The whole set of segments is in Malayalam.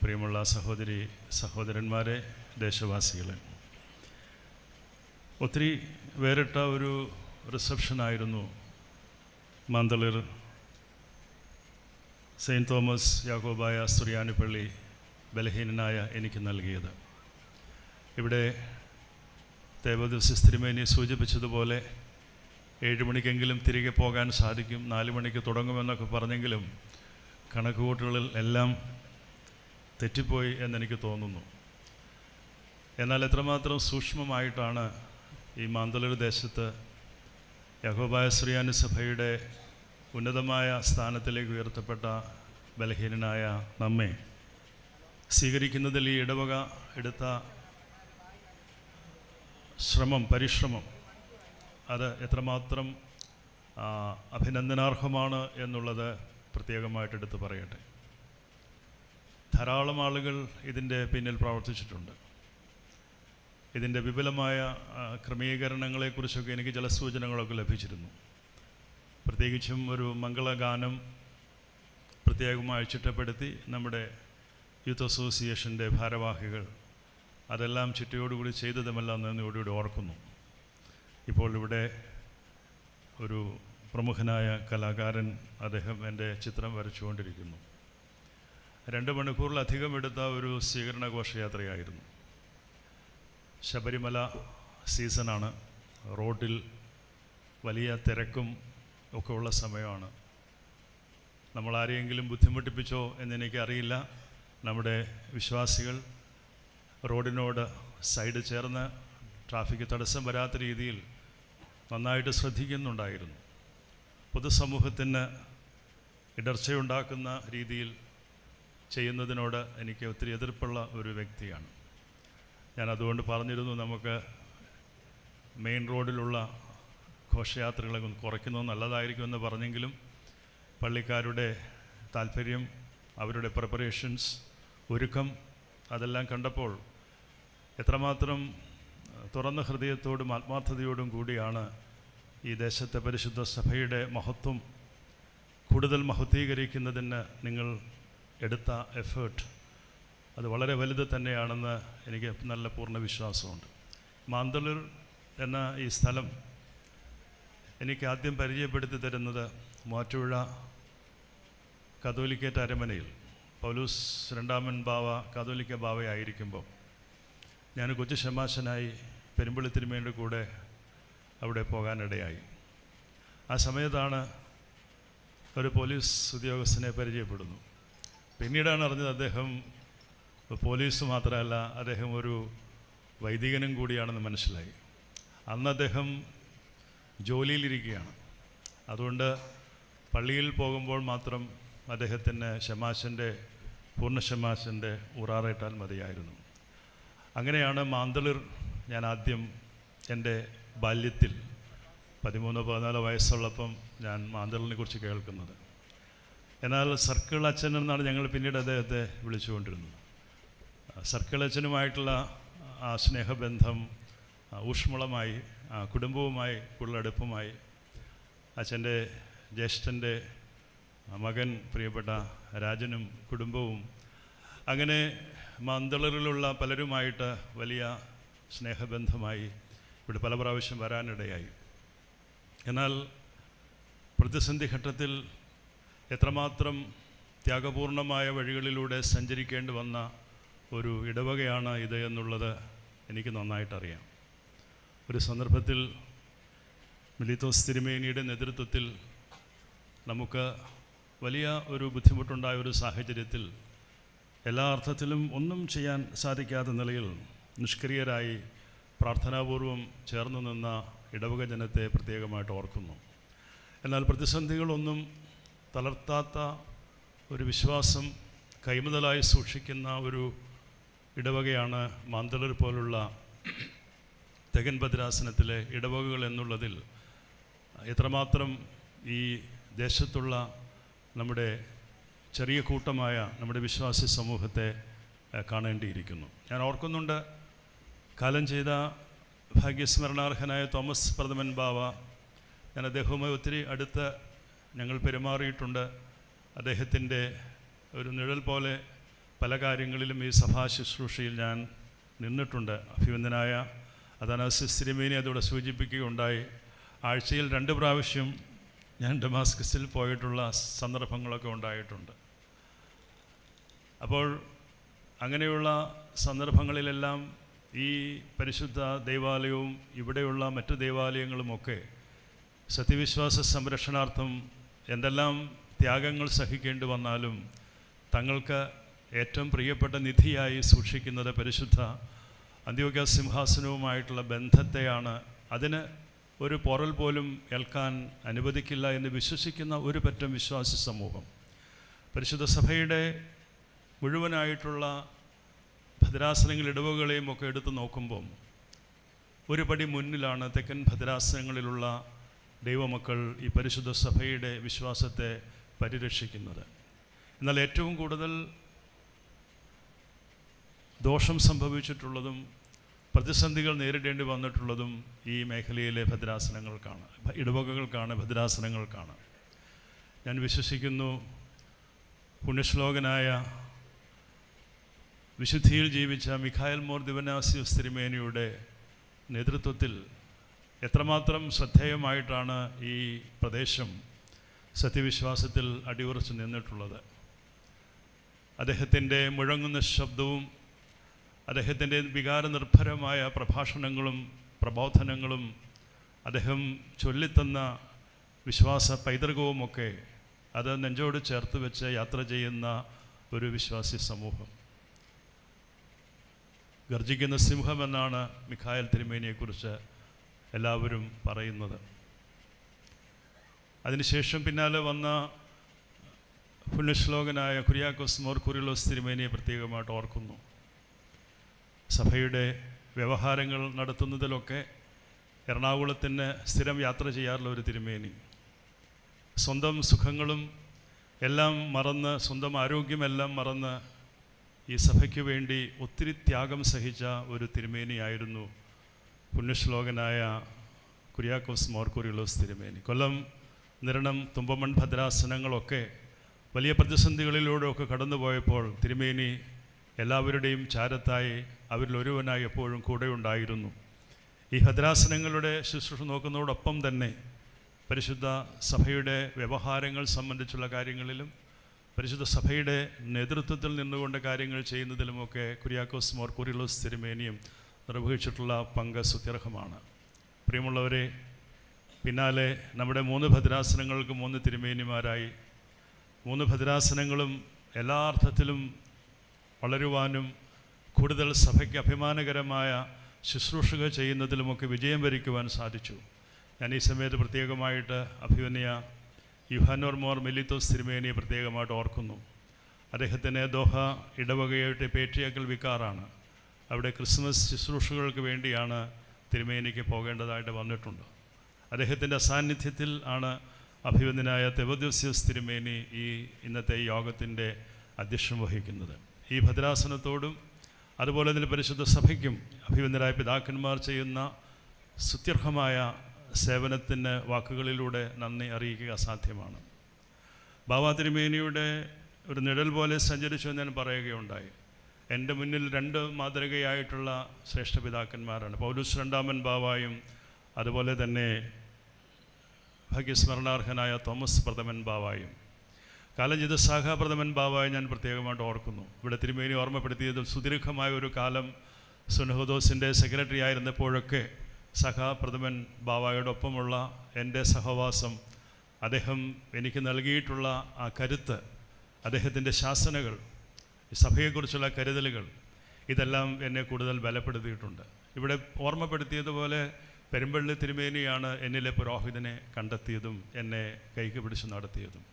പ്രിയമുള്ള സഹോദരി സഹോദരന്മാരെ ദേശവാസികളെ. ഒത്തിരി വേറിട്ട ഒരു റിസപ്ഷനായിരുന്നു മാന്തളിർ സെയിന്റ് തോമസ് യാക്കോബായ സുറിയാനിപ്പള്ളി ബലഹീനനായ എനിക്ക് നൽകിയത്. ഇവിടെ ദേവദിവസ തിരുമേനി സൂചിപ്പിച്ചതുപോലെ ഏഴ് മണിക്കെങ്കിലും തിരികെ പോകാൻ സാധിക്കും നാല് മണിക്ക് തുടങ്ങുമെന്നൊക്കെ പറഞ്ഞെങ്കിലും കണക്കുകൂട്ടുകളിൽ എല്ലാം തെറ്റിപ്പോയി എന്നെനിക്ക് തോന്നുന്നു. എന്നാൽ എത്രമാത്രം സൂക്ഷ്മമായിട്ടാണ് ഈ മാന്തളൂർ ദേശത്ത് യഹോബായ ശ്രീയാനുസഭയുടെ ഉന്നതമായ സ്ഥാനത്തിലേക്ക് ഉയർത്തപ്പെട്ട ബലഹീനനായ നമ്മെ സ്വീകരിക്കുന്നതിൽ ഈ ഇടവക എടുത്ത ശ്രമം പരിശ്രമം അത് എത്രമാത്രം അഭിനന്ദനാർഹമാണ് എന്നുള്ളത് പ്രത്യേകമായിട്ട് എടുത്ത് പറയട്ടെ. ധാരാളം ആളുകൾ ഇതിന്റെ പിന്നിൽ പ്രവർത്തിച്ചിട്ടുണ്ട്. ഇതിന്റെ വിപുലമായ ക്രമീകരണങ്ങളെക്കുറിച്ചൊക്കെ എനിക്ക് ചില സൂചനകളൊക്കെ ലഭിച്ചിരുന്നു. പ്രത്യേകിച്ചും ഒരു മംഗളഗാനം പ്രത്യേകമായി ചിട്ടപ്പെടുത്തി നമ്മുടെ യൂത്ത് അസോസിയേഷന്റെ ഭാരവാഹികൾ അതെല്ലാം ചിട്ടയോടുകൂടി ചെയ്തതുമെല്ലാം ഇവിടെ ഓർക്കുന്നു. ഇപ്പോൾ ഇവിടെ ഒരു പ്രമുഖനായ കലാകാരൻ അദ്ദേഹം എന്റെ ചിത്രം വരച്ചുകൊണ്ടിരിക്കുന്നു. രണ്ട് മണിക്കൂറിലധികം എടുത്ത ഒരു സ്വീകരണ ഘോഷയാത്രയായിരുന്നു. ശബരിമല സീസണാണ്. റോഡിൽ വലിയ തിരക്കും ഒക്കെ ഉള്ള സമയമാണ്. നമ്മൾ ആരെയെങ്കിലും ബുദ്ധിമുട്ടിപ്പിച്ചോ എന്നെനിക്കറിയില്ല. നമ്മുടെ വിശ്വാസികൾ റോഡിനോട് സൈഡ് ചേർന്ന് ട്രാഫിക് തടസ്സം വരാത്ത രീതിയിൽ നന്നായിട്ട് ശ്രദ്ധിക്കുന്നുണ്ടായിരുന്നു. പൊതുസമൂഹത്തിന് ഇടർച്ചയുണ്ടാക്കുന്ന രീതിയിൽ ചെയ്യുന്നതിനോട് എനിക്ക് ഒത്തിരി എതിർപ്പുള്ള ഒരു വ്യക്തിയാണ്. ഞാൻ അതുകൊണ്ട് പറഞ്ഞിരുന്നു നമുക്ക് മെയിൻ റോഡിലുള്ള ഘോഷയാത്രകളെ കുറയ്ക്കുന്നത് നല്ലതായിരിക്കുമെന്ന് പറഞ്ഞെങ്കിലും പള്ളിക്കാരുടെ താല്പര്യം അവരുടെ പ്രിപ്പറേഷൻസ് ഒരുക്കം അതെല്ലാം കണ്ടപ്പോൾ എത്രമാത്രം തുറന്ന ഹൃദയത്തോടും ആത്മാർത്ഥതയോടും കൂടിയാണ് ഈ ദേശത്തെ പരിശുദ്ധ സഭയുടെ മഹത്വം കൂടുതൽ മഹത്വീകരിക്കുന്നതിന് നിങ്ങൾ എടുത്ത എഫേർട്ട് അത് വളരെ വലുത് തന്നെയാണെന്ന് എനിക്ക് നല്ല പൂർണ വിശ്വാസമുണ്ട്. മാന്തളൂർ എന്ന ഈ സ്ഥലം എനിക്ക് ആദ്യം പരിചയപ്പെടുത്തി തരുന്നത് മൂവാറ്റുപുഴ കത്തോലിക്കേറ്റ് അരമനയിൽ. പൗലൂസ് രണ്ടാമൻ ബാവ കതോലിക്ക ബാവയായിരിക്കുമ്പോൾ ഞാൻ കൊച്ചു ശമാശനായി പെരുമ്പള്ളി തിരുമേന്റെ കൂടെ അവിടെ പോകാനിടയായി. ആ സമയത്താണ് ഒരു പോലീസ് ഉദ്യോഗസ്ഥനെ പരിചയപ്പെടുന്നു. പിന്നീടാണ് അറിഞ്ഞത് അദ്ദേഹം പോലീസ് മാത്രമല്ല അദ്ദേഹം ഒരു വൈദികനും കൂടിയാണെന്ന് മനസ്സിലായി. അന്ന് അദ്ദേഹം ജോലിയിലിരിക്കുകയാണ്. അതുകൊണ്ട് പള്ളിയിൽ പോകുമ്പോൾ മാത്രം അദ്ദേഹത്തിന് ഷമാശന്റെ പൂർണ ഷമാശന്റെ ഉറാറേറ്റാൽ മതിയായിരുന്നു. അങ്ങനെയാണ് മാന്തളിർ ഞാൻ ആദ്യം എന്റെ ബാല്യത്തിൽ പതിമൂന്നോ പതിനാലോ വയസ്സുള്ളപ്പം ഞാൻ മാന്തളിനെ കുറിച്ച് കേൾക്കുന്നത്. എന്നാൽ സർക്കിൾ അച്ഛൻ എന്നാണ് ഞങ്ങൾ പിന്നീട് അദ്ദേഹത്തെ വിളിച്ചുകൊണ്ടിരുന്നത്. സർക്കിൾ അച്ഛനുമായിട്ടുള്ള ആ സ്നേഹബന്ധം ഊഷ്മളമായി കുടുംബവുമായി കൂടുതലടുപ്പമായി അച്ഛന്റെ ജ്യേഷ്ഠന്റെ മകൻ പ്രിയപ്പെട്ട രാജനും കുടുംബവും അങ്ങനെ മന്തളറിലുള്ള പലരുമായിട്ട് വലിയ സ്നേഹബന്ധമായി ഇവിടെ പല പ്രാവശ്യം വരാനിടയായി. എന്നാൽ പ്രതിസന്ധി ഘട്ടത്തിൽ എത്രമാത്രം ത്യാഗപൂർണമായ വഴികളിലൂടെ സഞ്ചരിക്കേണ്ടി വന്ന ഒരു ഇടവകയാണ് ഇത് എന്നുള്ളത് എനിക്ക് നന്നായിട്ടറിയാം. ഒരു സന്ദർഭത്തിൽ മിലിത്തോസ് തിരുമേനിയുടെ നേതൃത്വത്തിൽ നമുക്ക് വലിയ ഒരു ബുദ്ധിമുട്ടുണ്ടായ ഒരു സാഹചര്യത്തിൽ എല്ലാ അർത്ഥത്തിലും ഒന്നും ചെയ്യാൻ സാധിക്കാത്ത നിലയിൽ നിഷ്ക്രിയരായി പ്രാർത്ഥനാപൂർവം ചേർന്നു നിന്ന ഇടവക ജനത്തെ പ്രത്യേകമായിട്ട് ഓർക്കുന്നു. എന്നാൽ പ്രതിസന്ധികളൊന്നും തളർത്താത്ത ഒരു വിശ്വാസം കൈമുതലായി സൂക്ഷിക്കുന്ന ഒരു ഇടവകയാണ് മാന്തളർ പോലുള്ള തെകൻ ഭദ്രാസനത്തിലെ ഇടവകകൾ എന്നുള്ളതിൽ എത്രമാത്രം ഈ ദേശത്തുള്ള നമ്മുടെ ചെറിയ കൂട്ടമായ നമ്മുടെ വിശ്വാസി സമൂഹത്തെ കാണേണ്ടിയിരിക്കുന്നു. ഞാൻ ഓർക്കുന്നുണ്ട് കാലം ചെയ്ത ഭാഗ്യസ്മരണാർഹനായ തോമസ് പ്രഥമൻ ബാവ. ഞാൻ അദ്ദേഹവുമായി ഒത്തിരി അടുത്ത് ഞങ്ങൾ പെരുമാറിയിട്ടുണ്ട്. അദ്ദേഹത്തിന്റെ ഒരു നിഴൽ പോലെ പല കാര്യങ്ങളിലും ഈ സഭാ ശുശ്രൂഷയിൽ ഞാൻ നിന്നിട്ടുണ്ട്. അഭിവന്ദനായ അതാനാസിസ് തിരുമേനി അതോടെ സൂചിപ്പിക്കുകയുണ്ടായി. ആഴ്ചയിൽ രണ്ട് പ്രാവശ്യം ഞാൻ ഡെമാസ്കസിൽ പോയിട്ടുള്ള സന്ദർഭങ്ങളൊക്കെ ഉണ്ടായിട്ടുണ്ട്. അപ്പോൾ അങ്ങനെയുള്ള സന്ദർഭങ്ങളിലെല്ലാം ഈ പരിശുദ്ധ ദേവാലയവും ഇവിടെയുള്ള മറ്റു ദേവാലയങ്ങളുമൊക്കെ സത്യവിശ്വാസ സംരക്ഷണാർത്ഥം എന്തെല്ലാം ത്യാഗങ്ങൾ സഹിക്കേണ്ടി വന്നാലും തങ്ങൾക്ക് ഏറ്റവും പ്രിയപ്പെട്ട നിധിയായി സൂക്ഷിക്കുന്നത് പരിശുദ്ധ അന്ത്യോഗ്യ സിംഹാസനവുമായിട്ടുള്ള ബന്ധത്തെയാണ്. അതിന് ഒരു പൊറൽ പോലും ഏൽക്കാൻ അനുവദിക്കില്ല എന്ന് വിശ്വസിക്കുന്ന ഒരു പറ്റം വിശ്വാസി സമൂഹം. പരിശുദ്ധ സഭയുടെ മുഴുവനായിട്ടുള്ള ഭദ്രാസനങ്ങൾ ഇടവുകളെയും ഒക്കെ എടുത്തു നോക്കുമ്പം ഒരു പടി മുന്നിലാണ് തെക്കൻ ഭദ്രാസനങ്ങളിലുള്ള ദൈവമക്കൾ ഈ പരിശുദ്ധ സഭയുടെ വിശ്വാസത്തെ പരിരക്ഷിക്കുന്നത്. എന്നാൽ ഏറ്റവും കൂടുതൽ ദോഷം സംഭവിച്ചിട്ടുള്ളതും പ്രതിസന്ധികൾ നേരിടേണ്ടി വന്നിട്ടുള്ളതും ഈ മേഖലയിലെ ഭദ്രാസനങ്ങൾക്കാണ്. ഇടവകകൾക്കാണ് ഭദ്രാസനങ്ങൾക്കാണ്. ഞാൻ വിശ്വസിക്കുന്നു പുണ്യശ്ലോകനായ വിശുദ്ധിയിൽ ജീവിച്ച മിഖായൽ മോർ ദിവനാസി തിരുമേനിയുടെ നേതൃത്വത്തിൽ എത്രമാത്രം ശ്രദ്ധേയമായിട്ടാണ് ഈ പ്രദേശം സത്യവിശ്വാസത്തിൽ അടിയുറച്ച് നിന്നിട്ടുള്ളത്. അദ്ദേഹത്തിന്റെ മുഴങ്ങുന്ന ശബ്ദവും അദ്ദേഹത്തിന്റെ വികാരനിർഭരമായ പ്രഭാഷണങ്ങളും പ്രബോധനങ്ങളും അദ്ദേഹം ചൊല്ലിത്തന്ന വിശ്വാസ പൈതൃകവുമൊക്കെ അത് നെഞ്ചോട് ചേർത്ത് വെച്ച് യാത്ര ചെയ്യുന്ന ഒരു വിശ്വാസി സമൂഹം. ഗർജിക്കുന്ന സിംഹമെന്നാണ് മിഖായൽ തിരുമേനിയെക്കുറിച്ച് എല്ലാവരും പറയുന്നത്. അതിനുശേഷം പിന്നാലെ വന്ന പുണ്യശ്ലോകനായ കുര്യാക്കോസ് മോർ കുരിലോസ് തിരുമേനിയെ പ്രത്യേകമായിട്ട് ഓർക്കുന്നു. സഭയുടെ വ്യവഹാരങ്ങൾ നടത്തുന്നതിലൊക്കെ എറണാകുളത്തിന് സ്ഥിരം യാത്ര ചെയ്യാറുള്ള ഒരു തിരുമേനി. സ്വന്തം സുഖങ്ങളും എല്ലാം മറന്ന് സ്വന്തം ആരോഗ്യമെല്ലാം മറന്ന് ഈ സഭയ്ക്ക് വേണ്ടി ഒത്തിരി ത്യാഗം സഹിച്ച ഒരു തിരുമേനിയായിരുന്നു പുണ്യശ്ലോകനായ കുര്യാക്കോസ് മോർക്കുറിലോസ് തിരുമേനി കൊല്ലം നിരണം തുമ്പമൺ ഭദ്രാസനങ്ങളൊക്കെ വലിയ പ്രതിസന്ധികളിലൂടെയൊക്കെ കടന്നുപോയപ്പോൾ തിരുമേനി എല്ലാവരുടെയും ചാരത്തായി അവരിൽ ഒരുവനായി എപ്പോഴും കൂടെ ഉണ്ടായിരുന്നു ഈ ഭദ്രാസനങ്ങളുടെ ശുശ്രൂഷ നോക്കുന്നതോടൊപ്പം തന്നെ പരിശുദ്ധ സഭയുടെ വ്യവഹാരങ്ങൾ സംബന്ധിച്ചുള്ള കാര്യങ്ങളിലും പരിശുദ്ധ സഭയുടെ നേതൃത്വത്തിൽ നിന്നുകൊണ്ട് കാര്യങ്ങൾ ചെയ്യുന്നതിലുമൊക്കെ കുര്യാക്കോസ് മോർക്കൂരിലോസ് തിരുമേനിയും നിർവഹിച്ചിട്ടുള്ള പങ്ക് സുത്യർഹമാണ് പ്രിയമുള്ളവരെ പിന്നാലെ നമ്മുടെ മൂന്ന് ഭദ്രാസനങ്ങൾക്ക് മൂന്ന് തിരുമേനിമാരായി. മൂന്ന് ഭദ്രാസനങ്ങളും എല്ലാ അർത്ഥത്തിലും വളരുവാനും കൂടുതൽ സഭയ്ക്ക് അഭിമാനകരമായ ശുശ്രൂഷകൾ ചെയ്യുന്നതിലുമൊക്കെ വിജയം വരിക്കുവാൻ സാധിച്ചു. ഞാൻ ഈ സമയത്ത് പ്രത്യേകമായിട്ട് അഭിമന്യ യുഹാനോർ മോർ മെലിത്തോസ് തിരുമേനിയെ പ്രത്യേകമായിട്ട് ഓർക്കുന്നു. അദ്ദേഹത്തിന് ദോഹ ഇടവകയായിട്ട് പേട്രിയാക്കൽ വിക്കാറാണ്. അവിടെ ക്രിസ്മസ് ശുശ്രൂഷകൾക്ക് വേണ്ടിയാണ് തിരുമേനിക്ക് പോകേണ്ടതായിട്ട് വന്നിട്ടുണ്ട്. അദ്ദേഹത്തിന്റെ സാന്നിധ്യത്തിൽ ആണ് അഭിവന്ദനായ തെവദ്യോസ്യസ് തിരുമേനി ഈ ഇന്നത്തെ യോഗത്തിന്റെ അധ്യക്ഷം വഹിക്കുന്നത്. ഈ ഭദ്രാസനത്തോടും അതുപോലെ തന്നെ പരിശുദ്ധ സഭയ്ക്കും അഭിവന്ദനായ പിതാക്കന്മാർ ചെയ്യുന്ന സുത്യർഹമായ സേവനത്തിന് വാക്കുകളിലൂടെ നന്ദി അറിയിക്കുക അസാധ്യമാണ്. ബാബാ തിരുമേനിയുടെ ഒരു നിഴൽ പോലെ സഞ്ചരിച്ചു ഞാൻ പറയുകയുണ്ടായി. എന്റെ മുന്നിൽ രണ്ട് മാതൃകയായിട്ടുള്ള ശ്രേഷ്ഠ പിതാക്കന്മാരാണ്. പൗലൂസ് രണ്ടാമൻ ബാവായും അതുപോലെ തന്നെ ഭാഗ്യസ്മരണാർഹനായ തോമസ് പ്രഥമൻ ബാവായും. കാലം ചെയ്ത സാഖ പ്രഥമൻ ബാവായെ ഞാൻ പ്രത്യേകമായിട്ട് ഓർക്കുന്നു. ഇവിടെ തിരുമേനി ഓർമ്മപ്പെടുത്തിയത് സുദീർഘമായ ഒരു കാലം സുനഹദോസിന്റെ സെക്രട്ടറി ആയിരുന്നപ്പോഴൊക്കെ സഖാപ്രഥമൻ ബാവായോടൊപ്പമുള്ള എന്റെ സഹവാസം അദ്ദേഹം എനിക്ക് നൽകിയിട്ടുള്ള ആ കരുത്ത് അദ്ദേഹത്തിന്റെ ശാസനകൾ സഭയെക്കുറിച്ചുള്ള കരുതലുകൾ ഇതെല്ലാം എന്നെ കൂടുതൽ ബലപ്പെടുത്തിയിട്ടുണ്ട്. ഇവിടെ ഓർമ്മപ്പെടുത്തിയതുപോലെ പെരുമ്പള്ളി തിരുമേനിയാണ് എന്നിലെ പുരോഹിതനെ കണ്ടെത്തിയതും എന്നെ കൈക്ക് പിടിച്ച് നടത്തിയതും.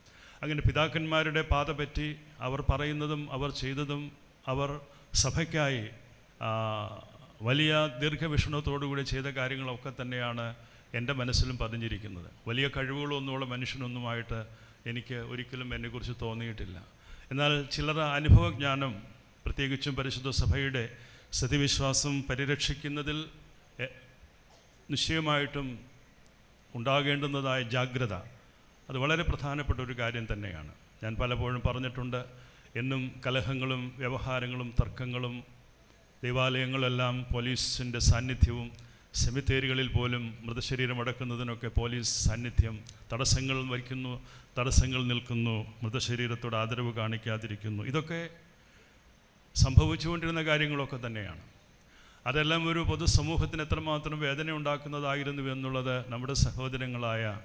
അങ്ങനെ പിതാക്കന്മാരുടെ പാത പറ്റി അവർ പറയുന്നതും അവർ ചെയ്തതും അവർ സഭയ്ക്കായി വലിയ ദീർഘവിഷണത്തോടുകൂടി ചെയ്ത കാര്യങ്ങളൊക്കെ തന്നെയാണ് എന്റെ മനസ്സിലും പതിഞ്ഞിരിക്കുന്നത്. വലിയ കഴിവുകളൊന്നുമുള്ള മനുഷ്യനൊന്നുമായിട്ട് എനിക്ക് ഒരിക്കലും എന്നെക്കുറിച്ച് തോന്നിയിട്ടില്ല. എന്നാൽ ചിലർ അനുഭവജ്ഞാനം പ്രത്യേകിച്ചും പരിശുദ്ധ സഭയുടെ സത്യവിശ്വാസം പരിരക്ഷിക്കുന്നതിൽ നിശ്ചയമായിട്ടും ഉണ്ടാകേണ്ടുന്നതായ ജാഗ്രത അത് വളരെ പ്രധാനപ്പെട്ട ഒരു കാര്യം തന്നെയാണ്. ഞാൻ പലപ്പോഴും പറഞ്ഞിട്ടുണ്ട് എന്നും കലഹങ്ങളും വ്യവഹാരങ്ങളും തർക്കങ്ങളും ദേവാലയങ്ങളെല്ലാം പോലീസിന്റെ സാന്നിധ്യവും സെമിത്തേരികളിൽ പോലും മൃതശരീരം അടക്കുന്നതിനൊക്കെ പോലീസ് സാന്നിധ്യം തടസ്സങ്ങൾ വയ്ക്കുന്നു തടസ്സങ്ങൾ നിൽക്കുന്നു മൃതശരീരത്തോട് ആദരവ് കാണിക്കാതിരിക്കുന്നു. ഇതൊക്കെ സംഭവിച്ചുകൊണ്ടിരുന്ന കാര്യങ്ങളൊക്കെ തന്നെയാണ്. അതെല്ലാം ഒരു പൊതുസമൂഹത്തിന് എത്രമാത്രം വേദന ഉണ്ടാക്കുന്നതായിരുന്നു എന്നുള്ളത് നമ്മുടെ സഹോദരങ്ങളായ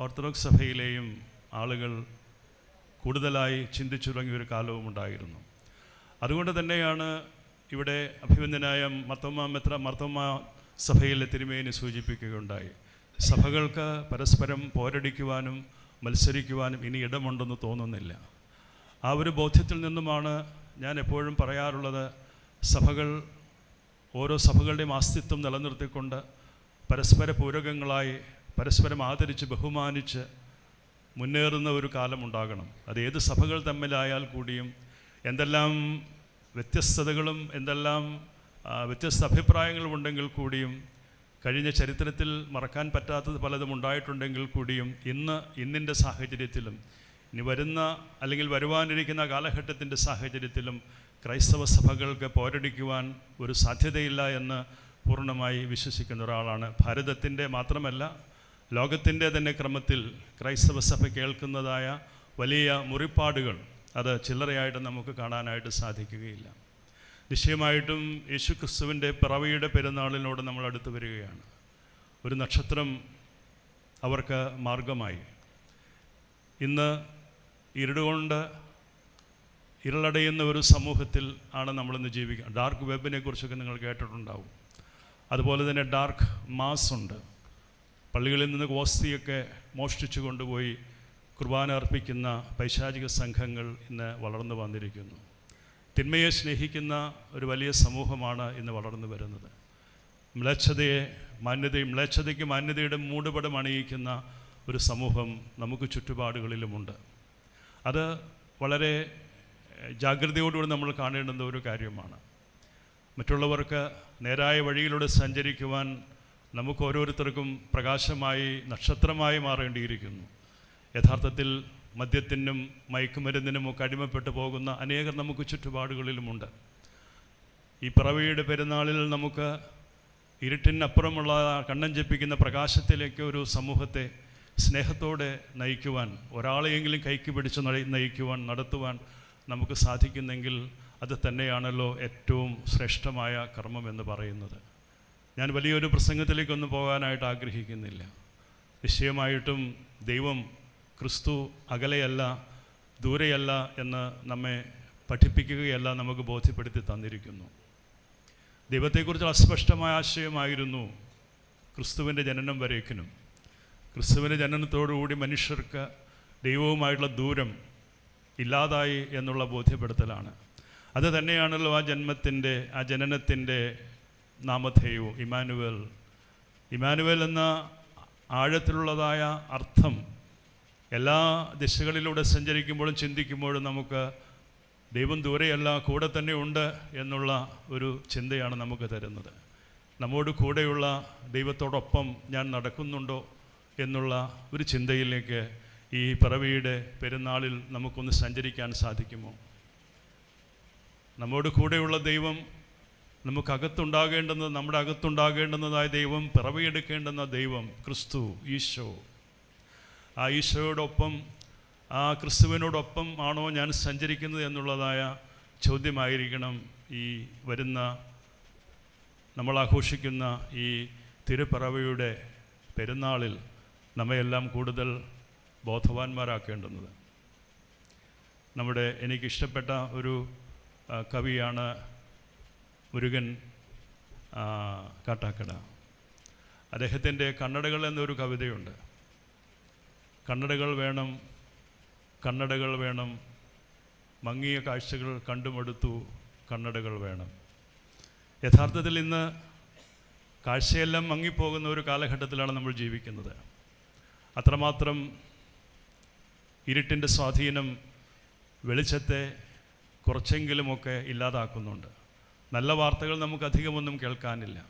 ഓർത്തഡോക്സ് സഭയിലെയും ആളുകൾ കൂടുതലായി ചിന്തിച്ചു തുടങ്ങിയ ഒരു കാലവും ഉണ്ടായിരുന്നു. അതുകൊണ്ട് തന്നെയാണ് ഇവിടെ അഭിവന്ദനായ മർത്തോമ മെത്ര മർത്തോമ സഭയിലെ തിരുമേനി സൂചിപ്പിക്കുകയുണ്ടായി. സഭകൾക്ക് പരസ്പരം പോരടിക്കുവാനും മത്സരിക്കുവാനും ഇനി ഇടമുണ്ടെന്ന് തോന്നുന്നില്ല. ആ ഒരു ബോധ്യത്തിൽ നിന്നുമാണ് ഞാൻ എപ്പോഴും പറയാറുള്ളത് സഭകൾ ഓരോ സഭകളുടെയും അസ്തിത്വം നിലനിർത്തിക്കൊണ്ട് പരസ്പര പൂരകങ്ങളായി പരസ്പരം ആദരിച്ച് ബഹുമാനിച്ച് മുന്നേറുന്ന ഒരു കാലമുണ്ടാകണം അത് ഏത് സഭകൾ തമ്മിലായാൽ കൂടിയും എന്തെല്ലാം വ്യത്യസ്തതകളും എന്തെല്ലാം വ്യത്യസ്ത അഭിപ്രായങ്ങളും ഉണ്ടെങ്കിൽ കൂടിയും കഴിഞ്ഞ ചരിത്രത്തിൽ മറക്കാൻ പറ്റാത്തത് പലതും ഉണ്ടായിട്ടുണ്ടെങ്കിൽ കൂടിയും ഇന്ന് ഇന്നിന്റെ സാഹചര്യത്തിലും ഇനി വരുന്ന അല്ലെങ്കിൽ വരുവാനിരിക്കുന്ന കാലഘട്ടത്തിന്റെ സാഹചര്യത്തിലും ക്രൈസ്തവ സഭകൾക്ക് പോരടിക്കുവാൻ ഒരു സാധ്യതയില്ല എന്ന് പൂർണമായി വിശ്വസിക്കുന്ന ഒരാളാണ്. ഭാരതത്തിന്റെ മാത്രമല്ല ലോകത്തിന്റെ തന്നെ ക്രമത്തിൽ ക്രൈസ്തവ സഭ കേൾക്കുന്നതായ വലിയ മുറിപ്പാടുകൾ അത് ചില്ലറയായിട്ട് നമുക്ക് കാണാനായിട്ട് സാധിക്കുകയില്ല. നിശ്ചയമായിട്ടും യേശു ക്രിസ്തുവിന്റെ പിറവിയുടെ പെരുന്നാളിനോട് നമ്മൾ അടുത്ത് വരികയാണ്. ഒരു നക്ഷത്രം അവർക്ക് മാർഗമായി. ഇന്ന് ഇരുടുകൊണ്ട് ഇരുളടയുന്ന ഒരു സമൂഹത്തിൽ ആണ് നമ്മളിന്ന് ജീവിക്കുക ഡാർക്ക് വെബിനെ കുറിച്ചൊക്കെ നിങ്ങൾ കേട്ടിട്ടുണ്ടാവും. അതുപോലെ തന്നെ ഡാർക്ക് മാസ് ഉണ്ട്. പള്ളികളിൽ നിന്ന് ഗോസ്തിയൊക്കെ മോഷ്ടിച്ചു കൊണ്ടുപോയി കുർബാന അർപ്പിക്കുന്ന പൈശാചിക സംഘങ്ങൾ ഇന്ന് വളർന്നു വന്നിരിക്കുന്നു. തിന്മയെ സ്നേഹിക്കുന്ന ഒരു വലിയ സമൂഹമാണ് ഇന്ന് വളർന്നു വരുന്നത്. മ്ലേച്ഛതയെ മാന്യതയും മ്ലേച്ഛതയ്ക്ക് മാന്യതയുടെ മൂടുപടം അണിയിക്കുന്ന ഒരു സമൂഹം നമുക്ക് ചുറ്റുപാടുകളിലുമുണ്ട്. അത് വളരെ ജാഗ്രതയോടുകൂടി നമ്മൾ കാണേണ്ടുന്ന ഒരു കാര്യമാണ്. മറ്റുള്ളവർക്ക് നേരായ വഴിയിലൂടെ സഞ്ചരിക്കുവാൻ നമുക്ക് ഓരോരുത്തർക്കും പ്രകാശമായി നക്ഷത്രമായി മാറേണ്ടിയിരിക്കുന്നു. യഥാർത്ഥത്തിൽ മദ്യത്തിനും മയക്കുമരുന്നിനും ഒക്കെ അടിമപ്പെട്ടു പോകുന്ന അനേകർ നമുക്ക് ചുറ്റുപാടുകളിലുമുണ്ട്. ഈ പിറവിയുടെ പെരുന്നാളിൽ നമുക്ക് ഇരുട്ടിനപ്പുറമുള്ള കണ്ണൻ ജപ്പിക്കുന്ന പ്രകാശത്തിലേക്ക് ഒരു സമൂഹത്തെ സ്നേഹത്തോടെ നയിക്കുവാൻ ഒരാളെയെങ്കിലും കൈക്ക് പിടിച്ച് നയി- നയിക്കുവാൻ നടത്തുവാൻ നമുക്ക് സാധിക്കുന്നെങ്കിൽ അത് തന്നെയാണല്ലോ ഏറ്റവും ശ്രേഷ്ഠമായ കർമ്മം എന്ന് പറയുന്നത്. ഞാൻ വലിയൊരു പ്രസംഗത്തിലേക്കൊന്നും പോകാനായിട്ട് ആഗ്രഹിക്കുന്നില്ല. നിശ്ചയമായിട്ടും ദൈവം ക്രിസ്തു അകലെയല്ല ദൂരെയല്ല എന്ന് നമ്മെ പഠിപ്പിക്കുകയല്ല നമുക്ക് ബോധ്യപ്പെടുത്തി തന്നിരിക്കുന്നു. ദൈവത്തെക്കുറിച്ച് അസ്പഷ്ടമായ ആശയമായിരുന്നു ക്രിസ്തുവിന്റെ ജനനം വരേക്കിനും. ക്രിസ്തുവിന്റെ ജനനത്തോടുകൂടി മനുഷ്യർക്ക് ദൈവവുമായിട്ടുള്ള ദൂരം ഇല്ലാതായി എന്നുള്ള ബോധ്യപ്പെടുത്തലാണ്. അത് തന്നെയാണല്ലോ ആ ജന്മത്തിന്റെ ആ ജനനത്തിന്റെ നാമധേയവും. ഇമാനുവൽ ഇമാനുവൽ എന്ന ആഴത്തിലുള്ളതായ അർത്ഥം എല്ലാ ദിശകളിലൂടെ സഞ്ചരിക്കുമ്പോഴും ചിന്തിക്കുമ്പോഴും നമുക്ക് ദൈവം ദൂരെയല്ല കൂടെ തന്നെ ഉണ്ട് എന്നുള്ള ഒരു ചിന്തയാണ് നമുക്ക് തരുന്നത്. നമ്മോട് കൂടെയുള്ള ദൈവത്തോടൊപ്പം ഞാൻ നടക്കുന്നുണ്ടോ എന്നുള്ള ഒരു ചിന്തയിലേക്ക് ഈ പിറവിയുടെ പെരുന്നാളിൽ നമുക്കൊന്ന് സഞ്ചരിക്കാൻ സാധിക്കുമോ? നമ്മോട് കൂടെയുള്ള ദൈവം നമുക്കകത്തുണ്ടാകേണ്ടുന്നത് നമ്മുടെ അകത്തുണ്ടാകേണ്ടുന്നതായ ദൈവം പിറവിയെടുക്കേണ്ടുന്ന ദൈവം ക്രിസ്തു ഈശോ ആ ഈശോയോടൊപ്പം ആ ക്രിസ്തുവിനോടൊപ്പം ആണോ ഞാൻ സഞ്ചരിക്കുന്നത് എന്നുള്ളതായ ചോദ്യമായിരിക്കണം ഈ വരുന്ന നമ്മൾ ആഘോഷിക്കുന്ന ഈ തിരുപ്പറവയുടെ പെരുന്നാളിൽ നമ്മയെല്ലാം കൂടുതൽ ബോധവാന്മാരാക്കേണ്ടുന്നത്. നമ്മുടെ എനിക്കിഷ്ടപ്പെട്ട ഒരു കവിയാണ് മുരുകൻ കാട്ടാക്കട. അദ്ദേഹത്തിന്റെ കണ്ണടകൾ എന്നൊരു കവിതയുണ്ട്. കണ്ണടകൾ വേണം കണ്ണടകൾ വേണം. മങ്ങിയ കാഴ്ചകൾ കണ്ടുമടുത്തു കണ്ണടകൾ വേണം. യഥാർത്ഥത്തിൽ ഇന്ന് കാഴ്ചയെല്ലാം മങ്ങിപ്പോകുന്ന ഒരു കാലഘട്ടത്തിലാണ് നമ്മൾ ജീവിക്കുന്നത്. അത്രമാത്രം ഇരുട്ടിന്റെ സ്വാധീനം വെളിച്ചത്തെ കുറച്ചെങ്കിലുമൊക്കെ ഇല്ലാതാക്കുന്നുണ്ട്. നല്ല വാർത്തകൾ നമുക്കധികമൊന്നും കേൾക്കാനില്ല.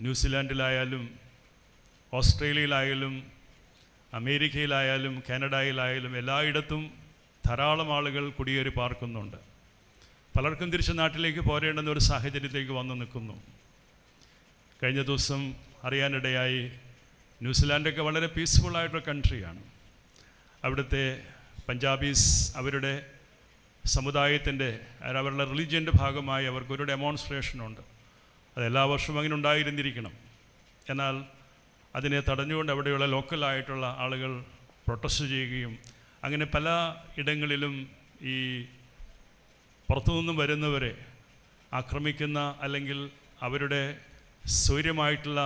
ന്യൂസിലാൻഡിലായാലും ഓസ്ട്രേലിയയിലായാലും അമേരിക്കയിലായാലും കാനഡയിലായാലും എല്ലായിടത്തും ധാരാളം ആളുകൾ കുടിയേറി പാർക്കുന്നുണ്ട്. പലർക്കും തിരിച്ച് നാട്ടിലേക്ക് പോരേണ്ടുന്ന ഒരു സാഹചര്യത്തിലേക്ക് വന്നു നിൽക്കുന്നു. കഴിഞ്ഞ ദിവസം അറിയാനിടയായി ന്യൂസിലാൻഡൊക്കെ വളരെ പീസ്ഫുള്ളായിട്ടുള്ള കൺട്രിയാണ് അവിടുത്തെ പഞ്ചാബീസ് അവരുടെ സമുദായത്തിന്റെ അവരുടെ റിലീജിയന്റെ ഭാഗമായി അവർക്കൊരു ഡെമോൺസ്ട്രേഷനുണ്ട് അത് എല്ലാ വർഷവും അങ്ങനെ ഉണ്ടായിരുന്നിരിക്കണം. എന്നാൽ അതിനെ തടഞ്ഞുകൊണ്ട് അവിടെയുള്ള ലോക്കലായിട്ടുള്ള ആളുകൾ പ്രൊട്ടസ്റ്റ് ചെയ്യുകയും അങ്ങനെ പല ഇടങ്ങളിലും ഈ പുറത്തുനിന്നും വരുന്നവരെ ആക്രമിക്കുന്ന അല്ലെങ്കിൽ അവരുടെ സ്വൈര്യമായിട്ടുള്ള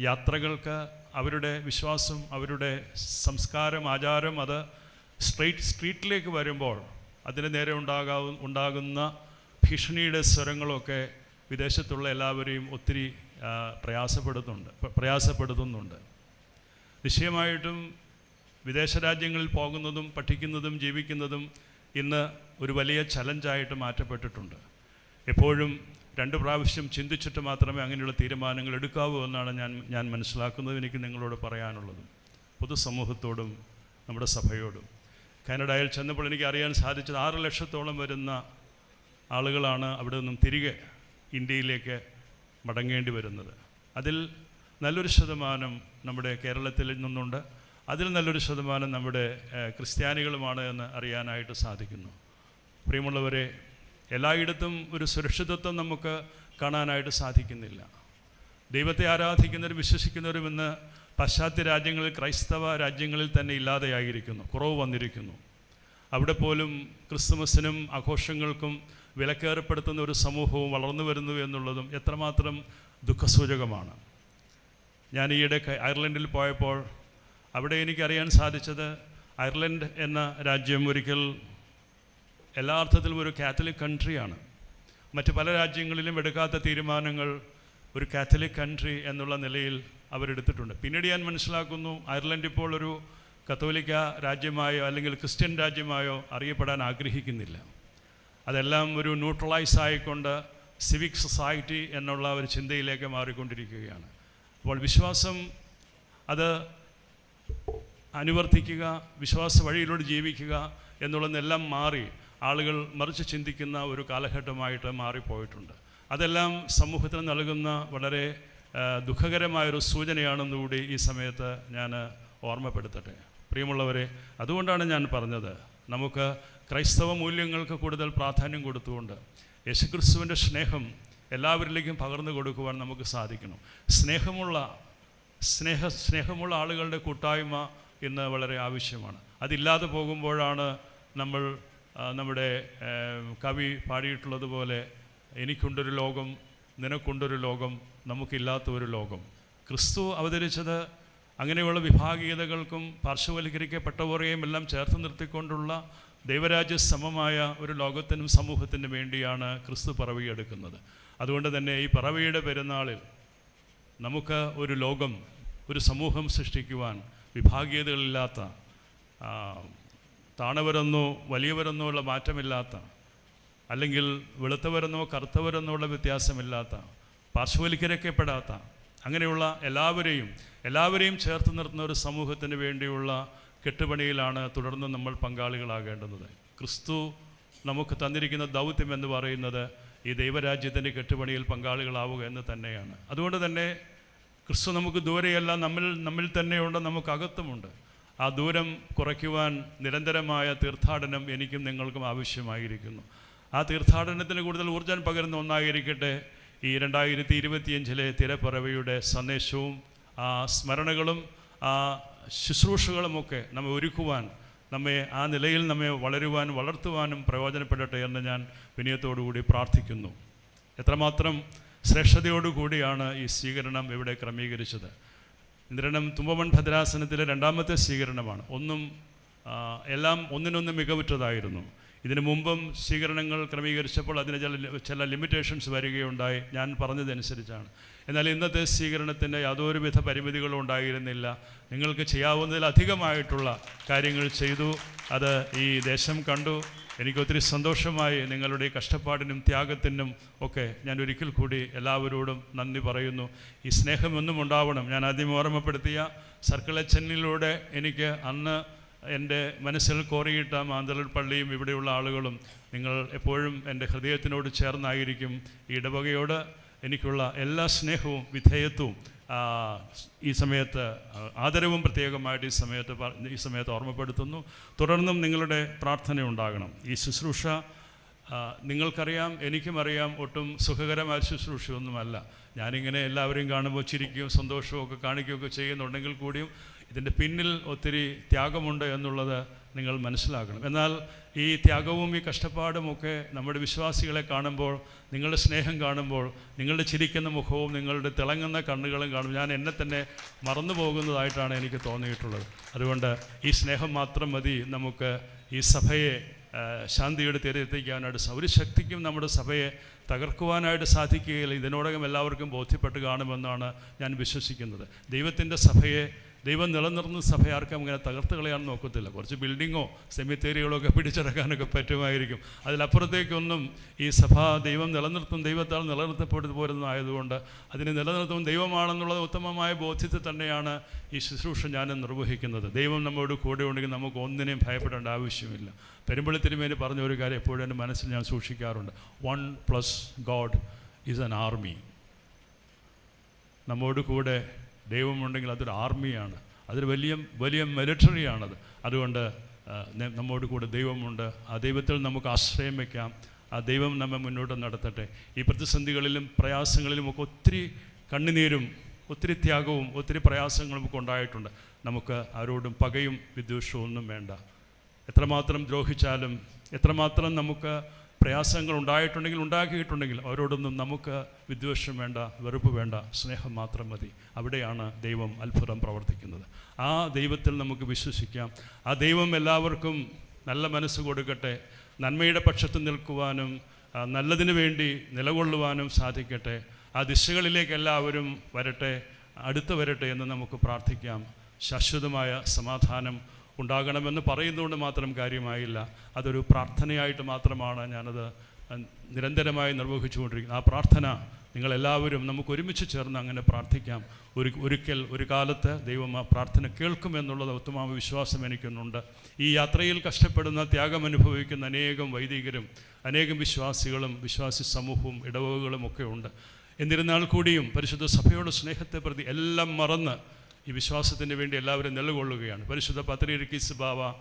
യാത്രകൾക്ക് അവരുടെ വിശ്വാസം അവരുടെ സംസ്കാരം ആചാരം അത് സ്ട്രീറ്റ് സ്ട്രീറ്റിലേക്ക് വരുമ്പോൾ അതിന് നേരെ ഉണ്ടാകാവു ഉണ്ടാകുന്ന ഭീഷണിയുടെ സ്വരങ്ങളൊക്കെ വിദേശത്തുള്ള എല്ലാവരെയും ഒത്തിരി പ്രയാസപ്പെടുന്നുണ്ട് പ്ര- പ്രയാസപ്പെടുത്തുന്നുണ്ട് നിശ്ചയമായിട്ടും വിദേശ രാജ്യങ്ങളിൽ പോകുന്നതും പഠിക്കുന്നതും ജീവിക്കുന്നതും ഇന്ന് ഒരു വലിയ ചലഞ്ചായിട്ട് മാറ്റപ്പെട്ടിട്ടുണ്ട്. എപ്പോഴും രണ്ട് പ്രാവശ്യം ചിന്തിച്ചിട്ട് മാത്രമേ അങ്ങനെയുള്ള തീരുമാനങ്ങൾ എടുക്കാവൂ എന്നാണ് ഞാൻ ഞാൻ മനസ്സിലാക്കുന്നത് എനിക്ക് നിങ്ങളോട് പറയാനുള്ളതും. പൊതുസമൂഹത്തോടും നമ്മുടെ സഭയോടും. കാനഡയിൽ ചെന്നപ്പോൾ എനിക്ക് അറിയാൻ സാധിച്ചത് ആറ് ലക്ഷത്തോളം വരുന്ന ആളുകളാണ് അവിടെ നിന്നും തിരികെ ഇന്ത്യയിലേക്ക് മടങ്ങേണ്ടി വരുന്നത്. അതിൽ നല്ലൊരു ശതമാനം നമ്മുടെ കേരളത്തിൽ നിന്നുണ്ട്. അതിൽ നല്ലൊരു ശതമാനം നമ്മുടെ ക്രിസ്ത്യാനികളുമാണ് എന്ന് അറിയാനായിട്ട് സാധിക്കുന്നു. പ്രിയമുള്ളവരെ എല്ലായിടത്തും ഒരു സുരക്ഷിതത്വം നമുക്ക് കാണാനായിട്ട് സാധിക്കുന്നില്ല. ദൈവത്തെ ആരാധിക്കുന്നവരും വിശ്വസിക്കുന്നവരും ഇന്ന് പാശ്ചാത്യ രാജ്യങ്ങളിൽ ക്രൈസ്തവ രാജ്യങ്ങളിൽ തന്നെ ഇല്ലാതെയായിരിക്കുന്നു. കുറവ് വന്നിരിക്കുന്നു. അവിടെ പോലും ക്രിസ്തുമസിനും ആഘോഷങ്ങൾക്കും വിലക്കേർപ്പെടുത്തുന്ന ഒരു സമൂഹവും വളർന്നു വരുന്നു എന്നുള്ളതും എത്രമാത്രം ദുഃഖസൂചകമാണ്. ഞാൻ ഈയിടെ അയർലൻഡിൽ പോയപ്പോൾ അവിടെ എനിക്കറിയാൻ സാധിച്ചത് അയർലൻഡ് എന്ന രാജ്യം ഒരിക്കൽ എല്ലാ അർത്ഥത്തിലും ഒരു കാത്തലിക് കൺട്രിയാണ്. മറ്റ് പല രാജ്യങ്ങളിലും എടുക്കാത്ത തീരുമാനങ്ങൾ ഒരു കാത്തലിക് കൺട്രി എന്നുള്ള നിലയിൽ അവരെടുത്തിട്ടുണ്ട്. പിന്നീട് ഞാൻ മനസ്സിലാക്കുന്നു അയർലൻഡ് ഇപ്പോൾ ഒരു കത്തോലിക്ക രാജ്യമായോ അല്ലെങ്കിൽ ക്രിസ്ത്യൻ രാജ്യമായോ അറിയപ്പെടാൻ ആഗ്രഹിക്കുന്നില്ല. അതെല്ലാം ഒരു ന്യൂട്രലൈസ് ആയിക്കൊണ്ട് സിവിക് സൊസൈറ്റി എന്നുള്ള ഒരു ചിന്തയിലേക്ക് മാറിക്കൊണ്ടിരിക്കുകയാണ്. അപ്പോൾ വിശ്വാസം അത് അനുവർത്തിക്കുക വിശ്വാസ വഴിയിലൂടെ ജീവിക്കുക എന്നുള്ളതെല്ലാം മാറി ആളുകൾ മറിച്ച് ചിന്തിക്കുന്ന ഒരു കാലഘട്ടമായിട്ട് മാറിപ്പോയിട്ടുണ്ട്. അതെല്ലാം സമൂഹത്തിന് നൽകുന്ന വളരെ ദുഃഖകരമായൊരു സൂചനയാണെന്നുകൂടി ഈ സമയത്ത് ഞാൻ ഓർമ്മപ്പെടുത്തട്ടെ. പ്രിയമുള്ളവരെ അതുകൊണ്ടാണ് ഞാൻ പറഞ്ഞത്. നമുക്ക് ക്രൈസ്തവ മൂല്യങ്ങൾക്ക് കൂടുതൽ പ്രാധാന്യം കൊടുത്തുകൊണ്ട് യേശുക്രിസ്തുവിന്റെ സ്നേഹം എല്ലാവരിലേക്കും പകർന്നു കൊടുക്കുവാൻ നമുക്ക് സാധിക്കണം. സ്നേഹമുള്ള സ്നേഹ സ്നേഹമുള്ള ആളുകളുടെ കൂട്ടായ്മ ഇന്ന് വളരെ ആവശ്യമാണ്. അതില്ലാതെ പോകുമ്പോഴാണ് നമ്മൾ നമ്മുടെ കവി പാടിയിട്ടുള്ളതുപോലെ എനിക്കുണ്ടൊരു ലോകം നിനക്കുണ്ടൊരു ലോകം നമുക്കില്ലാത്ത ഒരു ലോകം. ക്രിസ്തു അവതരിച്ചത് അങ്ങനെയുള്ള വിഭാഗീയതകൾക്കും പാർശ്വവൽക്കരിക്കപ്പെട്ടവരെയും എല്ലാം ചേർത്ത് നിർത്തിക്കൊണ്ടുള്ള ദൈവരാജ്യ സമമായ ഒരു ലോകത്തിനും സമൂഹത്തിനും വേണ്ടിയാണ് ക്രിസ്തു പറവിയെടുക്കുന്നത്. അതുകൊണ്ട് തന്നെ ഈ പറവിയുടെ പെരുന്നാളിൽ നമുക്ക് ഒരു ലോകം ഒരു സമൂഹം സൃഷ്ടിക്കുവാൻ വിഭാഗീയതകളില്ലാത്ത താണവരെന്നോ വലിയവരെന്നോ ഉള്ള മാറ്റമില്ലാത്ത അല്ലെങ്കിൽ വെളുത്തവരെന്നോ കറുത്തവരെന്നോ ഉള്ള വ്യത്യാസമില്ലാത്ത പാർശ്വവൽക്കരിക്കപ്പെടാത്ത അങ്ങനെയുള്ള എല്ലാവരെയും എല്ലാവരെയും ചേർത്ത് നിർത്തുന്ന ഒരു സമൂഹത്തിന് വേണ്ടിയുള്ള കെട്ടുപണിയിലാണ് തുടർന്ന് നമ്മൾ പങ്കാളികളാകേണ്ടുന്നത് ക്രിസ്തു നമുക്ക് തന്നിരിക്കുന്ന ദൗത്യം എന്ന് പറയുന്നത് ഈ ദൈവരാജ്യത്തിന്റെ കെട്ടുപണിയിൽ പങ്കാളികളാവുക എന്ന് തന്നെയാണ്. അതുകൊണ്ട് തന്നെ ക്രിസ്തു നമുക്ക് ദൂരെയല്ല നമ്മിൽ നമ്മിൽ തന്നെയുണ്ട് നമുക്ക് അകത്തുമുണ്ട്. ആ ദൂരം കുറയ്ക്കുവാൻ നിരന്തരമായ തീർത്ഥാടനം എനിക്കും നിങ്ങൾക്കും ആവശ്യമായിരിക്കുന്നു. ആ തീർത്ഥാടനത്തിന് കൂടുതൽ ഊർജം പകരുന്ന ഒന്നായിരിക്കട്ടെ ഈ രണ്ടായിരത്തി ഇരുപത്തിയഞ്ചിലെ തിരപ്പറവയുടെ സന്ദേശവും ആ സ്മരണകളും ആ ശുശ്രൂഷകളുമൊക്കെ നമ്മെ ഒരുക്കുവാൻ നമ്മെ ആ നിലയിൽ നമ്മെ വളരുവാൻ വളർത്തുവാനും പ്രയോജനപ്പെടട്ടെ എന്ന് ഞാൻ വിനയത്തോടുകൂടി പ്രാർത്ഥിക്കുന്നു. എത്രമാത്രം ശ്രേഷ്ഠതയോടുകൂടിയാണ് ഈ സ്വീകരണം ഇവിടെ ക്രമീകരിച്ചത്. ഇന്ദ്രനം തുമ്പമൺ ഭദ്രാസനത്തിലെ രണ്ടാമത്തെ സ്വീകരണമാണ്. ഒന്നും എല്ലാം ഒന്നിനൊന്ന് മികവുറ്റതായിരുന്നു. ഇതിനു മുമ്പും സ്വീകരണങ്ങൾ ക്രമീകരിച്ചപ്പോൾ അതിന് ചില ചില ലിമിറ്റേഷൻസ് വരികയുണ്ടായി. ഞാൻ പറഞ്ഞതനുസരിച്ചാണ്. എന്നാൽ ഇന്നത്തെ സ്വീകരണത്തിന്റെ യാതൊരുവിധ പരിമിതികളും ഉണ്ടായിരുന്നില്ല. നിങ്ങൾക്ക് ചെയ്യാവുന്നതിലധികമായിട്ടുള്ള കാര്യങ്ങൾ ചെയ്തു. അത് ഈ ദേശം കണ്ടു. എനിക്കൊത്തിരി സന്തോഷമായി നിങ്ങളുടെ കഷ്ടപ്പാടിനും ത്യാഗത്തിനും ഒക്കെ ഞാൻ ഒരിക്കൽ കൂടി എല്ലാവരോടും നന്ദി പറയുന്നു. ഈ സ്നേഹമൊന്നും ഉണ്ടാവണം. ഞാൻ ആദ്യം ഓർമ്മപ്പെടുത്തിയ സർക്കിൾ എച്ചനിലൂടെ എനിക്ക് അന്ന് എന്റെ മനസ്സിൽ കോറിയിട്ട മാന്തളർ പള്ളിയും ഇവിടെയുള്ള ആളുകളും നിങ്ങൾ എപ്പോഴും എന്റെ ഹൃദയത്തിനോട് ചേർന്നായിരിക്കും. ഈ ഇടവകയോട് എനിക്കുള്ള എല്ലാ സ്നേഹവും വിധേയത്വവും ഈ സമയത്ത് ആദരവും പ്രത്യേകമായിട്ട് ഈ സമയത്ത് ഈ സമയത്ത് ഓർമ്മപ്പെടുത്തുന്നു. തുടർന്നും നിങ്ങളുടെ പ്രാർത്ഥന ഉണ്ടാകണം. ഈ ശുശ്രൂഷ നിങ്ങൾക്കറിയാം എനിക്കും അറിയാം ഒട്ടും സുഖകരമായ ശുശ്രൂഷയൊന്നുമല്ല. ഞാനിങ്ങനെ എല്ലാവരെയും കാണുമ്പോൾ ചിരിക്കുകയും സന്തോഷവും ഒക്കെ കാണിക്കുകയൊക്കെ ചെയ്യുന്നുണ്ടെങ്കിൽ കൂടിയും ഇതിന്റെ പിന്നിൽ ഒത്തിരി ത്യാഗമുണ്ട് എന്നുള്ളത് നിങ്ങൾ മനസ്സിലാക്കണം. എന്നാൽ ഈ ത്യാഗവും ഈ കഷ്ടപ്പാടും ഒക്കെ നമ്മുടെ വിശ്വാസികളെ കാണുമ്പോൾ നിങ്ങളുടെ സ്നേഹം കാണുമ്പോൾ നിങ്ങളുടെ ചിരിക്കുന്ന മുഖവും നിങ്ങളുടെ തിളങ്ങുന്ന കണ്ണുകളും കാണുമ്പോൾ ഞാൻ എന്നെ തന്നെ മറന്നു പോകുന്നതായിട്ടാണ് എനിക്ക് തോന്നിയിട്ടുള്ളത്. അതുകൊണ്ട് ഈ സ്നേഹം മാത്രം മതി. നമുക്ക് ഈ സഭയെ ശാന്തിയുടെ തീരെത്തിക്കാനായിട്ട് സൗരശക്തിക്കും നമ്മുടെ സഭയെ തകർക്കുവാനായിട്ട് സാധിക്കുകയില്ല. ഇതിനോടകം എല്ലാവർക്കും ബോധ്യപ്പെട്ട് കാണുമെന്നാണ് ഞാൻ വിശ്വസിക്കുന്നത്. ദൈവത്തിന്റെ സഭയെ ദൈവം നിലനിർത്തുന്ന സഭ ആർക്കും അങ്ങനെ തകർത്ത് കളയാൻ നോക്കത്തില്ല. കുറച്ച് ബിൽഡിങ്ങോ സെമിത്തേരികളോ ഒക്കെ പിടിച്ചെടുക്കാനൊക്കെ പറ്റുമായിരിക്കും. അതിലപ്പുറത്തേക്കൊന്നും ഈ സഭ ദൈവം നിലനിർത്തും ദൈവത്താൽ നിലനിർത്തപ്പെട്ടു പോരുന്നതായതുകൊണ്ട് അതിനെ നിലനിർത്തും ദൈവമാണെന്നുള്ള ഉത്തമമായ ബോധ്യത്തിൽ തന്നെയാണ് ഈ ശുശ്രൂഷ ഞാൻ നിർവഹിക്കുന്നത്. ദൈവം നമ്മോട് കൂടെ ഉണ്ടെങ്കിൽ നമുക്ക് ഒന്നിനെയും ഭയപ്പെടേണ്ട ആവശ്യമില്ല. പെരുമ്പള്ളി തിരുമേനി പറഞ്ഞ ഒരു കാര്യം എപ്പോഴും എന്റെ മനസ്സിൽ ഞാൻ സൂക്ഷിക്കാറുണ്ട്. One plus God is an army നമ്മോട് കൂടെ ദൈവമുണ്ടെങ്കിൽ അതൊരു ആർമിയാണ്. അതൊരു വലിയ വലിയ മിലിറ്ററിയാണത്. അതുകൊണ്ട് നമ്മോട് കൂടെ ദൈവമുണ്ട്. ആ ദൈവത്തിൽ നമുക്ക് ആശ്രയം വയ്ക്കാം ആ ദൈവം നമ്മെ മുന്നോട്ട് നടത്തട്ടെ. ഈ പ്രതിസന്ധികളിലും പ്രയാസങ്ങളിലും ഒക്കെ ഒത്തിരി കണ്ണുനീരും ഒത്തിരി ത്യാഗവും ഒത്തിരി പ്രയാസങ്ങളും ഒക്കെ ഉണ്ടായിട്ടുണ്ട്. നമുക്ക് ആരോടും പകയും വിദ്വേഷവും ഒന്നും വേണ്ട. എത്രമാത്രം ദ്രോഹിച്ചാലും എത്രമാത്രം നമുക്ക് പ്രയാസങ്ങൾ ഉണ്ടായിട്ടുണ്ടെങ്കിൽ ഉണ്ടാക്കിയിട്ടുണ്ടെങ്കിൽ അവരോടൊന്നും നമുക്ക് വിദ്വേഷം വേണ്ട വെറുപ്പ് വേണ്ട സ്നേഹം മാത്രം മതി. അവിടെയാണ് ദൈവം അത്ഭുതം പ്രവർത്തിക്കുന്നത്. ആ ദൈവത്തിൽ നമുക്ക് വിശ്വസിക്കാം. ആ ദൈവം എല്ലാവർക്കും നല്ല മനസ്സ് കൊടുക്കട്ടെ. നന്മയുടെ പക്ഷത്ത് നിൽക്കുവാനും നല്ലതിന് വേണ്ടി നിലകൊള്ളുവാനും സാധിക്കട്ടെ. ആ ദിശകളിലേക്ക് എല്ലാവരും വരട്ടെ അടുത്ത് വരട്ടെ എന്ന് നമുക്ക് പ്രാർത്ഥിക്കാം. ശാശ്വതമായ സമാധാനം ഉണ്ടാകണമെന്ന് പറയുന്നതുകൊണ്ട് മാത്രം കാര്യമായില്ല. അതൊരു പ്രാർത്ഥനയായിട്ട് മാത്രമാണ് ഞാനത് നിരന്തരമായി നിർവഹിച്ചുകൊണ്ടിരിക്കുന്നത്. ആ പ്രാർത്ഥന നിങ്ങളെല്ലാവരും നമുക്ക് ഒരുമിച്ച് ചേർന്ന് അങ്ങനെ പ്രാർത്ഥിക്കാം. ഒരു ഒരിക്കൽ ഒരു കാലത്ത് ദൈവം ആ പ്രാർത്ഥന കേൾക്കുമെന്നുള്ളത് ഉത്തമ വിശ്വാസം എനിക്കുന്നുണ്ട്. ഈ യാത്രയിൽ കഷ്ടപ്പെടുന്ന ത്യാഗം അനുഭവിക്കുന്ന അനേകം വൈദികരും അനേകം വിശ്വാസികളും വിശ്വാസി സമൂഹവും ഇടവകകളും ഒക്കെ ഉണ്ട്. എന്നിരുന്നാൽ കൂടിയും പരിശുദ്ധ സഭയുടെ സ്നേഹത്തെ പ്രതി എല്ലാം മറന്ന് ഈ വിശ്വാസത്തിന് വേണ്ടി എല്ലാവരും നിലകൊള്ളുകയാണ്. പരിശുദ്ധ പത്രികിസ് ബാവ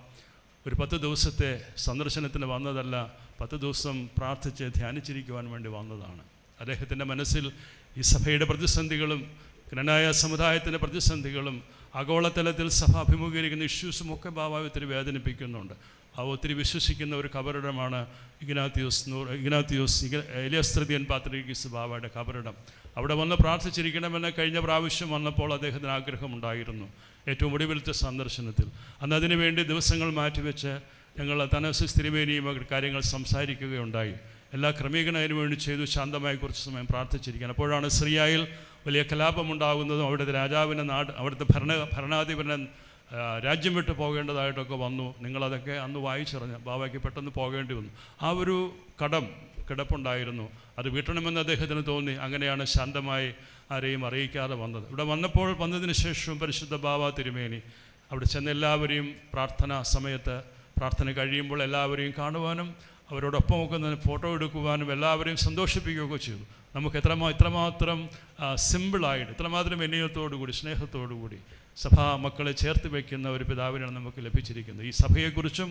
ഒരു പത്ത് ദിവസത്തെ സന്ദർശനത്തിന് വന്നതല്ല പത്ത് ദിവസം പ്രാർത്ഥിച്ച് ധ്യാനിച്ചിരിക്കുവാൻ വേണ്ടി വന്നതാണ്. അദ്ദേഹത്തിന്റെ മനസ്സിൽ ഈ സഭയുടെ പ്രതിസന്ധികളും ഗ്രനായ സമുദായത്തിന്റെ പ്രതിസന്ധികളും ആഗോളതലത്തിൽ സഭ അഭിമുഖീകരിക്കുന്ന ഇഷ്യൂസും ഒക്കെ ബാബാവ് ഒത്തിരി വേദനിപ്പിക്കുന്നുണ്ട്. അവ ഒത്തിരി വിശ്വസിക്കുന്ന ഒരു കബറിടമാണ് ഇഗ്നാത്തിയോസ് നൂർ ഇഗ്നാത്തിയോസ് ഇഗ- എലിയസ് തൃതീയൻ പാത്രികിസ് ബാബയുടെ കബറിടം. അവിടെ വന്ന് പ്രാർത്ഥിച്ചിരിക്കണമെന്ന് കഴിഞ്ഞ പ്രാവശ്യം വന്നപ്പോൾ അദ്ദേഹത്തിന് ആഗ്രഹമുണ്ടായിരുന്നു. ഏറ്റവും ഒടുവിലത്തെ സന്ദർശനത്തിൽ. അന്ന് അതിനുവേണ്ടി ദിവസങ്ങൾ മാറ്റിവെച്ച് ഞങ്ങൾ തനസ് തിരുമേനിയും അവർ കാര്യങ്ങൾ സംസാരിക്കുകയുണ്ടായി. എല്ലാ ക്രമീകരണം അതിനു വേണ്ടി ചെയ്തു. ശാന്തമായി കുറച്ച് സമയം പ്രാർത്ഥിച്ചിരിക്കാൻ അപ്പോഴാണ് സിറിയയിൽ വലിയ കലാപമുണ്ടാകുന്നതും അവിടുത്തെ രാജാവിന്റെ നാട് അവിടുത്തെ ഭരണ ഭരണാധിപനെ രാജ്യം വിട്ട് പോകേണ്ടതായിട്ടൊക്കെ വന്നു. നിങ്ങളതൊക്കെ അന്ന് വായിച്ചറിഞ്ഞ ബാബയ്ക്ക് പെട്ടെന്ന് പോകേണ്ടി വന്നു. ആ ഒരു കടം കിടപ്പുണ്ടായിരുന്നു. അത് വീട്ടണമെന്ന് അദ്ദേഹത്തിന് തോന്നി. അങ്ങനെയാണ് ശാന്തമായി ആരെയും അറിയിക്കാതെ വന്നത്. ഇവിടെ വന്നപ്പോൾ വന്നതിന് ശേഷവും പരിശുദ്ധ ബാബ തിരുമേനി. അവിടെ ചെന്ന് എല്ലാവരെയും പ്രാർത്ഥന സമയത്ത് പ്രാർത്ഥന കഴിയുമ്പോൾ എല്ലാവരെയും കാണുവാനും അവരോടൊപ്പമൊക്കെ നിന്ന് ഫോട്ടോ എടുക്കുവാനും എല്ലാവരെയും സന്തോഷിപ്പിക്കുകയൊക്കെ ചെയ്തു. നമുക്ക് എത്രമാ ഇത്രമാത്രം സിമ്പിളായിട്ട് ഇത്രമാത്രം വിനയത്തോടു കൂടി സ്നേഹത്തോടു കൂടി സഭാ മക്കളെ ചേർത്ത് വയ്ക്കുന്ന ഒരു പിതാവിനാണ് നമുക്ക് ലഭിച്ചിരിക്കുന്നത്. ഈ സഭയെക്കുറിച്ചും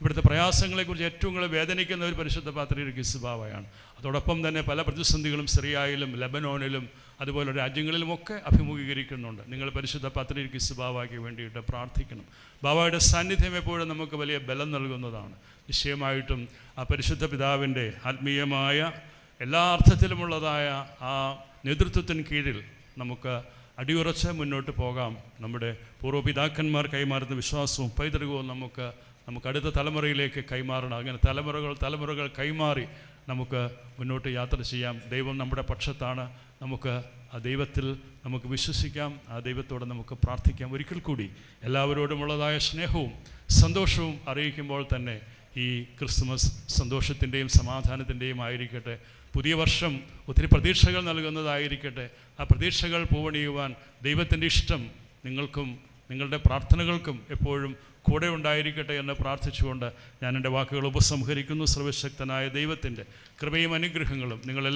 ഇവിടുത്തെ പ്രയാസങ്ങളെക്കുറിച്ച് ഏറ്റവും കൂടുതൽ വേദനിക്കുന്ന ഒരു പരിശുദ്ധ പാത്രീയ കിസ്ബാവയാണ്. അതോടൊപ്പം തന്നെ പല പ്രതിസന്ധികളും സിറിയയിലും ലബനോനിലും അതുപോലെ രാജ്യങ്ങളിലുമൊക്കെ അഭിമുഖീകരിക്കുന്നുണ്ട്. നിങ്ങൾ പരിശുദ്ധ പാത്രീയ കിസ്ബാവയ്ക്ക് വേണ്ടിയിട്ട് പ്രാർത്ഥിക്കണം. ബാബായുടെ സാന്നിധ്യം എപ്പോഴും നമുക്ക് വലിയ ബലം നൽകുന്നതാണ്. നിശ്ചയമായിട്ടും ആ പരിശുദ്ധ പിതാവിന്റെ ആത്മീയമായ എല്ലാ അർത്ഥത്തിലുമുള്ളതായ ആ നേതൃത്വത്തിന് കീഴിൽ നമുക്ക് അടിയുറച്ച് മുന്നോട്ട് പോകാം. നമ്മുടെ പൂർവപിതാക്കന്മാർ കൈമാറുന്ന വിശ്വാസവും പൈതൃകവും നമുക്ക് നമുക്ക് അടുത്ത തലമുറയിലേക്ക് കൈമാറണം. അങ്ങനെ തലമുറകൾ തലമുറകൾ കൈമാറി നമുക്ക് മുന്നോട്ട് യാത്ര ചെയ്യാം. ദൈവം നമ്മുടെ പക്ഷത്താണ്. നമുക്ക് ആ ദൈവത്തിൽ നമുക്ക് വിശ്വസിക്കാം. ആ ദൈവത്തോടെ നമുക്ക് പ്രാർത്ഥിക്കാം. ഒരിക്കൽ കൂടി എല്ലാവരോടുമുള്ളതായ സ്നേഹവും സന്തോഷവും അറിയിക്കുമ്പോൾ തന്നെ ഈ ക്രിസ്മസ് സന്തോഷത്തിന്റെയും സമാധാനത്തിന്റെയും ആയിരിക്കട്ടെ. പുതിയ വർഷം ഒത്തിരി പ്രതീക്ഷകൾ നൽകുന്നതായിരിക്കട്ടെ. ആ പ്രതീക്ഷകൾ പൂവണിയുവാൻ ദൈവത്തിന്റെ ഇഷ്ടം നിങ്ങൾക്കും നിങ്ങളുടെ പ്രാർത്ഥനകൾക്കും എപ്പോഴും കൂടെ ഉണ്ടായിരിക്കട്ടെ എന്ന് പ്രാർത്ഥിച്ചുകൊണ്ട് ഞാൻ എന്റെ വാക്കുകൾ ഉപസംഹരിക്കുന്നു. സർവശക്തനായ ദൈവത്തിന്റെ കൃപയും അനുഗ്രഹങ്ങളും നിങ്ങളെല്ലാം